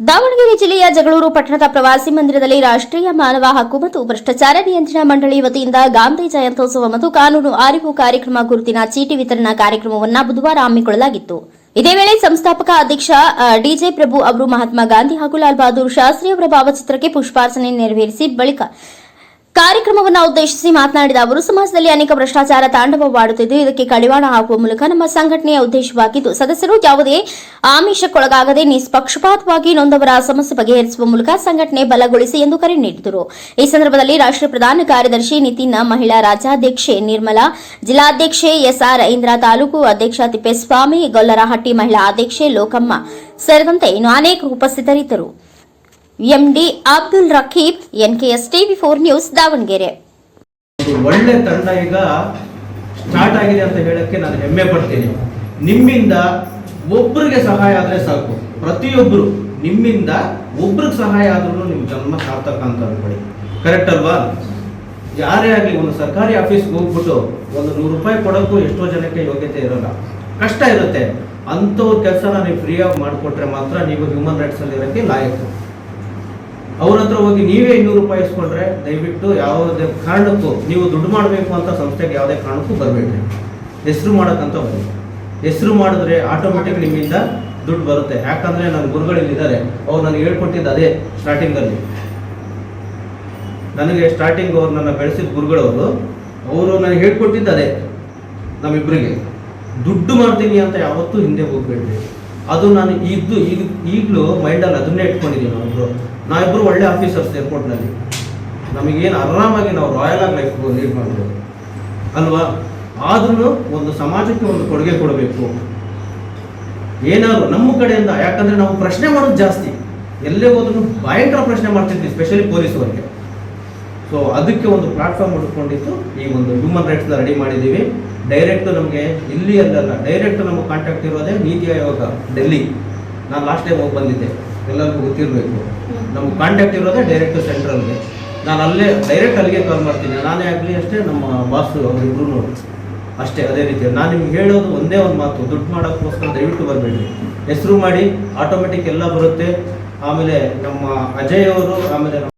ದಾವಣಗೆರೆ ಜಿಲ್ಲೆಯ ಜಗಳೂರು ಪಟ್ಟಣದ ಪ್ರವಾಸಿ ಮಂದಿರದಲ್ಲಿ ರಾಷ್ಟ್ರೀಯ ಮಾನವ ಹಕ್ಕು ಮತ್ತು ಭ್ರಷ್ಟಾಚಾರ ನಿಯಂತ್ರಣ ಮಂಡಳಿ ವತಿಯಿಂದ ಗಾಂಧಿ ಜಯಂತೋತ್ಸವ ಮತ್ತು ಕಾನೂನು ಅರಿವು ಕಾರ್ಯಕ್ರಮ ಗುರುತಿನ ಚೀಟಿ ವಿತರಣಾ ಕಾರ್ಯಕ್ರಮವನ್ನು ಬುಧವಾರ ಹಮ್ಮಿಕೊಳ್ಳಲಾಗಿತ್ತು. ಇದೇ ವೇಳೆ ಸಂಸ್ಥಾಪಕ ಅಧ್ಯಕ್ಷ ಡಿಜೆ ಪ್ರಭು ಅವರು ಮಹಾತ್ಮ ಗಾಂಧಿ ಹಾಗೂ ಲಾಲ್ ಬಹದ್ದೂರ್ ಶಾಸ್ತ್ರಿ ಅವರ ಭಾವಚಿತ್ರಕ್ಕೆ ಪುಷ್ಪಾರ್ಚನೆ ನೆರವೇರಿಸಿ ಬಳಿಕ ಕಾರ್ಯಕ್ರಮವನ್ನು ಉದ್ದೇಶಿಸಿ ಮಾತನಾಡಿದ ಅವರು, ಸಮಾಜದಲ್ಲಿ ಅನೇಕ ಭ್ರಷ್ಟಾಚಾರ ತಾಂಡವವಾಡುತ್ತಿದ್ದು, ಇದಕ್ಕೆ ಕಡಿವಾಣ ಹಾಕುವ ಮೂಲಕ ನಮ್ಮ ಸಂಘಟನೆಯ ಉದ್ದೇಶವಾಗಿದ್ದು, ಸದಸ್ಯರು ಯಾವುದೇ ಆಮಿಷಕ್ಕೊಳಗಾಗದೆ ನಿಷ್ಪಕ್ಷಪಾತವಾಗಿ ನೊಂದವರ ಸಮಸ್ಯೆ ಬಗೆಹರಿಸುವ ಮೂಲಕ ಸಂಘಟನೆ ಬಲಗೊಳಿಸಿ ಎಂದು ಕರೆ ನೀಡಿದರು. ಈ ಸಂದರ್ಭದಲ್ಲಿ ರಾಷ್ಟ್ರೀಯ ಪ್ರಧಾನ ಕಾರ್ಯದರ್ಶಿ ನಿತಿನ್, ಮಹಿಳಾ ರಾಜ್ಯಾಧ್ಯಕ್ಷೆ ನಿರ್ಮಲಾ, ಜಿಲ್ಲಾಧ್ಯಕ್ಷೆ ಎಸ್ಆರ್ ಇಂದ್ರ, ತಾಲೂಕು ಅಧ್ಯಕ್ಷ ತಿಪ್ಪೇಸ್ವಾಮಿ, ಗೊಲ್ಲರಹಟ್ಟಿ ಮಹಿಳಾ ಅಧ್ಯಕ್ಷೆ ಲೋಕಮ್ಮ ಸೇರಿದಂತೆ ಇನ್ನು ಅನೇಕರು ಉಪಸ್ಥಿತರಿದ್ದರು. MD Abdul Raqeeb NKS TV four news Davangere. ಒಳ್ಳೆ ತಂಡ ಈಗ ಸ್ಟಾರ್ಟ್ ಆಗಿದೆ ಅಂತ ಹೇಳಕ್ಕೆ ನಾನು ಹೆಮ್ಮೆ ಪಡ್ತೀನಿ. ನಿಮ್ಮಿಂದ ಒಬ್ಬರಿಗೆ ಸಹಾಯ ಆದರೆ ಸಾಕು. ಪ್ರತಿಯೊಬ್ಬರು ನಿಮ್ಮಿಂದ ಒಬ್ರಿಗೆ ಸಹಾಯ ಆದ್ರೂ ನಿಮ್ಮ ಜನ್ಮ ಸಾರ್ಥಕ ಅಂತ ಅನ್ಕೊಳ್ಳಿ. ಕರೆಕ್ಟ್ ಅಲ್ವಾ? ಯಾರೇ ಆಗಲಿ ಒಂದು ಸರ್ಕಾರಿ ಆಫೀಸ್ಗೆ ಹೋಗ್ಬಿಟ್ಟು ಒಂದು ನೂರು ರೂಪಾಯಿ ಕೊಡೋಕ್ಕೂ ಎಷ್ಟೋ ಜನಕ್ಕೆ ಯೋಗ್ಯತೆ ಇರೋಲ್ಲ. ಕಷ್ಟ ಇರುತ್ತೆ. ಅಂಥವ್ರ ಕೆಲಸನ ನೀವು ಫ್ರೀಯಾಗಿ ಮಾಡಿಕೊಟ್ರೆ ಮಾತ್ರ ನೀವು ಹ್ಯೂಮನ್ ರೈಟ್ಸಲ್ಲಿ ಇರೋಕ್ಕೆ ಲಾಯಕು. ಅವ್ರ ಹತ್ರ ಹೋಗಿ ನೀವೇ ಇನ್ನೂರು ರೂಪಾಯಿ ಇಸ್ಕೊಂಡ್ರೆ ದಯವಿಟ್ಟು ಯಾವುದೇ ಕಾರಣಕ್ಕೂ ನೀವು ದುಡ್ಡು ಮಾಡಬೇಕು ಅಂತ ಸಂಸ್ಥೆಗೆ ಯಾವುದೇ ಕಾರಣಕ್ಕೂ ಬರಬೇಡ್ರಿ. ಹೆಸರು ಮಾಡೋಕ್ಕಂತ ಬನ್ನಿ ಹೆಸರು ಮಾಡಿದ್ರೆ ಆಟೋಮೆಟಿಕ್ ನಿಮ್ಮಿಂದ ದುಡ್ಡು ಬರುತ್ತೆ. ಯಾಕಂದರೆ ನನ್ನ ಗುರುಗಳು ಇಲ್ಲಿದ್ದಾರೆ. ಅವ್ರು ನನಗೆ ಹೇಳ್ಕೊಟ್ಟಿದ್ದು ಅದೇ ಸ್ಟಾರ್ಟಿಂಗಲ್ಲಿ ನನಗೆ ಸ್ಟಾರ್ಟಿಂಗ್ ಅವ್ರು ನನ್ನ ಬೆಳೆಸಿದ ಗುರುಗಳವರು, ಅವರು ನನಗೆ ಹೇಳ್ಕೊಟ್ಟಿದ್ದು ಅದೇ ನಮ್ಮಿಬ್ಬರಿಗೆ. ದುಡ್ಡು ಮಾಡ್ತೀನಿ ಅಂತ ಯಾವತ್ತೂ ಹಿಂದೆ ಹೋಗ್ಬೇಡ್ರಿ. ಅದು ನಾನು ಇದ್ದು ಈಗ ಈಗಲೂ ಮೈಂಡಲ್ಲಿ ಅದನ್ನೇ ಇಟ್ಕೊಂಡಿದ್ದೀನಿ ನಾವಿಬ್ರು ನಾವಿಬ್ಬರು ಒಳ್ಳೆ ಆಫೀಸರ್ಸ್ ಏರ್ಪೋರ್ಟ್ನಲ್ಲಿ ನಮಗೇನು ಆರಾಮಾಗಿ ನಾವು ರಾಯಲ್ ಆಗಿ ಲೈಫ್ ಲೀಡ್ ಮಾಡ್ಬೋದು. ಅಲ್ವಾ? ಆದ್ರೂ ಒಂದು ಸಮಾಜಕ್ಕೆ ಒಂದು ಕೊಡುಗೆ ಕೊಡಬೇಕು. ಏನಾದ್ರು ನಮ್ಮ ಕಡೆಯಿಂದ, ಯಾಕಂದ್ರೆ ನಾವು ಪ್ರಶ್ನೆ ಮಾಡೋದು ಜಾಸ್ತಿ. ಎಲ್ಲೇ ಹೋದ್ರು ಭಯಂಕರ ಪ್ರಶ್ನೆ ಮಾಡ್ತಿದ್ವಿ ಸ್ಪೆಷಲಿ ಪೊಲೀಸವರಿಗೆ ಸೊ ಅದಕ್ಕೆ ಒಂದು ಪ್ಲಾಟ್ಫಾರ್ಮ್ ಹುಡ್ಕೊಂಡಿದ್ದು ಈ ಒಂದು ಹ್ಯೂಮನ್ ರೈಟ್ಸ್ನ ರೆಡಿ ಮಾಡಿದ್ದೀವಿ. ಡೈರೆಕ್ಟ್ ನಮಗೆ ಇಲ್ಲಿ ಅಲ್ಲಲ್ಲ ಡೈರೆಕ್ಟ್ ನಮಗೆ ಕಾಂಟ್ಯಾಕ್ಟ್ ಇರೋದೇ ನೀತಿ ಆಯೋಗ ಡೆಲ್ಲಿ ನಾನು ಲಾಸ್ಟ್ ಟೈಮ್ ಹೋಗಿ ಬಂದಿದ್ದೆ. ಎಲ್ಲರಿಗೂ ಗೊತ್ತಿರಬೇಕು. ನಮ್ಗೆ ಕಾಂಟ್ಯಾಕ್ಟ್ ಇರೋದೇ ಡೈರೆಕ್ಟ್ ಸೆಂಟ್ರಲ್ಗೆ ನಾನು ಅಲ್ಲೇ ಡೈರೆಕ್ಟ್ ಅಲ್ಲಿಗೆ ಕಾಲ್ ಮಾಡ್ತೀನಿ. ನಾನೇ ಆಗಲಿ ಅಷ್ಟೇ ನಮ್ಮ ಬಾಸು ಅವರಿಬ್ರು ಅಷ್ಟೇ ಅದೇ ರೀತಿ. ನಾನು ನಿಮ್ಗೆ ಹೇಳೋದು ಒಂದೇ ಒಂದು ಮಾತು. ದುಡ್ಡು ಮಾಡೋಕ್ಕೋಸ್ಕರ ದಯವಿಟ್ಟು ಬರಬೇಡಿ ಹೆಸರು ಮಾಡಿ ಆಟೋಮೆಟಿಕ್ ಎಲ್ಲ ಬರುತ್ತೆ. ಆಮೇಲೆ ನಮ್ಮ ಅಜಯ್ ಅವರು ಆಮೇಲೆ